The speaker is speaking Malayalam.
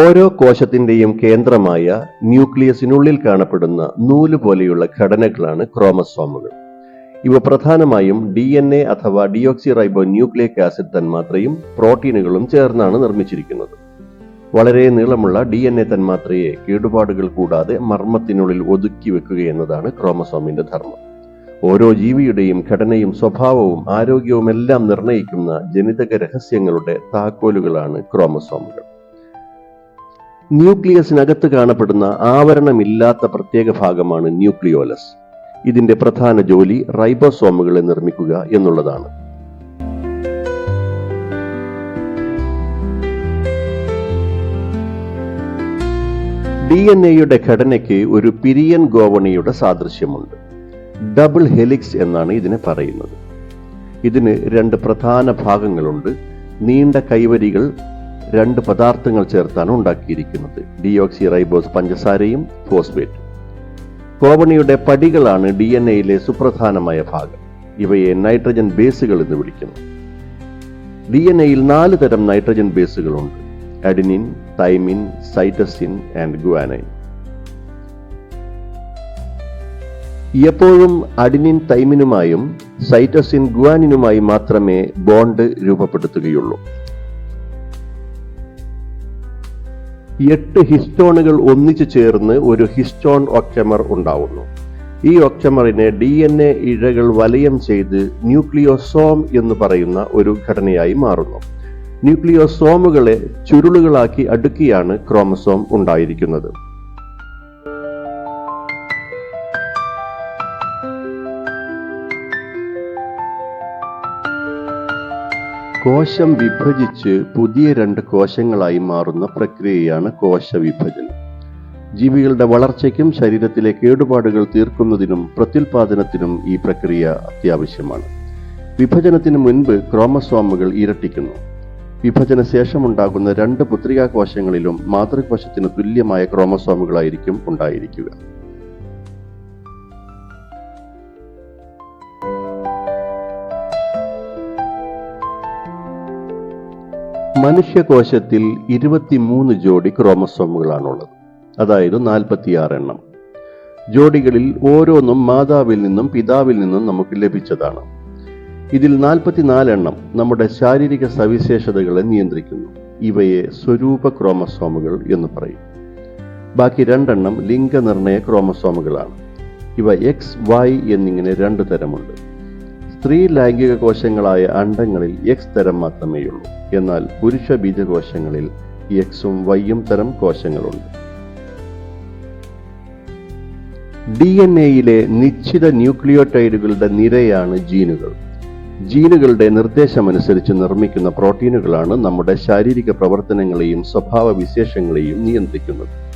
ഓരോ കോശത്തിന്റെയും കേന്ദ്രമായ ന്യൂക്ലിയസിനുള്ളിൽ കാണപ്പെടുന്ന നൂൽ പോലെയുള്ള ഘടനകളാണ് ക്രോമസോമുകൾ. ഇവ പ്രധാനമായും ഡി എൻ എ അഥവാ ഡിയോക്സി റൈബോ ന്യൂക്ലിയിക് ആസിഡ് തന്മാത്രയും പ്രോട്ടീനുകളും ചേർന്നാണ് നിർമ്മിച്ചിരിക്കുന്നത്. വളരെ നീളമുള്ള ഡി എൻ എ തന്മാത്രയെ കേടുപാടുകൾ കൂടാതെ മർമ്മത്തിനുള്ളിൽ ഒതുക്കി വെക്കുക എന്നതാണ് ക്രോമസോമിന്റെ ധർമ്മം. ഓരോ ജീവിയുടെയും ഘടനയും സ്വഭാവവും ആരോഗ്യവും എല്ലാം നിർണയിക്കുന്ന ജനിതക രഹസ്യങ്ങളുടെ താക്കോലുകളാണ് ക്രോമസോമുകൾ. ന്യൂക്ലിയസിനകത്ത് കാണപ്പെടുന്ന ആവരണമില്ലാത്ത പ്രത്യേക ഭാഗമാണ് ന്യൂക്ലിയോലസ്. ഇതിന്റെ പ്രധാന ജോലി റൈബോസോമുകളെ നിർമ്മിക്കുക എന്നുള്ളതാണ്. ഡി എൻ എയുടെ ഘടനയ്ക്ക് ഒരു പിരിയൻ ഗോവണിയുടെ സാദൃശ്യമുണ്ട്. ഡബിൾ ഹെലിക്സ് എന്നാണ് ഇതിനെ പറയുന്നത്. ഇതിന് രണ്ട് പ്രധാന ഭാഗങ്ങളുണ്ട്. നീണ്ട കൈവരികൾ രണ്ട് പദാർത്ഥങ്ങൾ ചേർത്താണ് ഉണ്ടാക്കിയിരിക്കുന്നത്. ഡിയോക്സി റൈബോസ് പഞ്ചസാരയും ഫോസ്ഫേറ്റ്. കോവണിയുടെ പടികളാണ് ഡി എൻ എയിലെ സുപ്രധാനമായ ഭാഗം. ഇവയെ നൈട്രജൻ ബേസുകൾ എന്ന് വിളിക്കുന്നു. ഡി എൻ എയിൽ നാല് തരം nitrogen ബേസുകളുണ്ട്. Adenine thymine cytosine and guanine. എപ്പോഴും അഡിനിൻ തൈമിനുമായും സൈറ്റസിൻ ഗുവാനിനുമായി മാത്രമേ ബോണ്ട് രൂപപ്പെടുത്തുകയുള്ളൂ. എട്ട് ഹിസ്റ്റോണുകൾ ഒന്നിച്ചു ചേർന്ന് ഒരു ഹിസ്റ്റോൺ ഒക്ടമർ ഉണ്ടാവുന്നു. ഈ ഒക്ടമറിനെ ഡി എൻ എ ഇഴകൾ വലയം ചെയ്ത് ന്യൂക്ലിയോസോം എന്ന് പറയുന്ന ഒരു ഘടനയായി മാറുന്നു. ന്യൂക്ലിയോസോമുകളെ ചുരുളുകളാക്കി അടുക്കിയാണ് ക്രോമസോം ഉണ്ടായിരിക്കുന്നത്. കോശം വിഭജിച്ച് പുതിയ രണ്ട് കോശങ്ങളായി മാറുന്ന പ്രക്രിയയാണ് കോശവിഭജനം. ജീവികളുടെ വളർച്ചയ്ക്കും ശരീരത്തിലെ കേടുപാടുകൾ തീർക്കുന്നതിനും പ്രത്യുൽപാദനത്തിനും ഈ പ്രക്രിയ അത്യാവശ്യമാണ്. വിഭജനത്തിന് മുൻപ് ക്രോമസോമുകൾ ഇരട്ടിക്കുന്നു. വിഭജന ശേഷമുണ്ടാകുന്ന രണ്ട് പുത്രികാ കോശങ്ങളിലും മാതൃകോശത്തിന് തുല്യമായ ക്രോമസോമുകളായിരിക്കും ഉണ്ടായിരിക്കുക. മനുഷ്യകോശത്തിൽ ഇരുപത്തിമൂന്ന് ജോഡി ക്രോമസോമുകളാണുള്ളത്. അതായത് നാൽപ്പത്തിയാറ് എണ്ണം. ജോഡികളിൽ ഓരോന്നും മാതാവിൽ നിന്നും പിതാവിൽ നിന്നും നമുക്ക് ലഭിച്ചതാണ്. ഇതിൽ നാൽപ്പത്തിനാലെണ്ണം നമ്മുടെ ശാരീരിക സവിശേഷതകളെ നിയന്ത്രിക്കുന്നു. ഇവയെ സ്വരൂപ ക്രോമസോമുകൾ എന്ന് പറയും. ബാക്കി രണ്ടെണ്ണം ലിംഗനിർണയ ക്രോമസോമുകളാണ്. ഇവ എക്സ് വൈ എന്നിങ്ങനെ രണ്ട് തരമുണ്ട്. സ്ത്രീ ലൈംഗിക കോശങ്ങളായ അണ്ടങ്ങളിൽ എക്സ് തരം മാത്രമേയുള്ളൂ. എന്നാൽ പുരുഷ ബീജകോശങ്ങളിൽ എക്സും വൈയും തരം കോശങ്ങളുണ്ട്. ഡി എൻ എയിലെ നിശ്ചിത ന്യൂക്ലിയോടൈഡുകളുടെ നിരയാണ് ജീനുകൾ. ജീനുകളുടെ നിർദ്ദേശമനുസരിച്ച് നിർമ്മിക്കുന്ന പ്രോട്ടീനുകളാണ് നമ്മുടെ ശാരീരിക പ്രവർത്തനങ്ങളെയും സ്വഭാവ വിശേഷങ്ങളെയും നിയന്ത്രിക്കുന്നത്.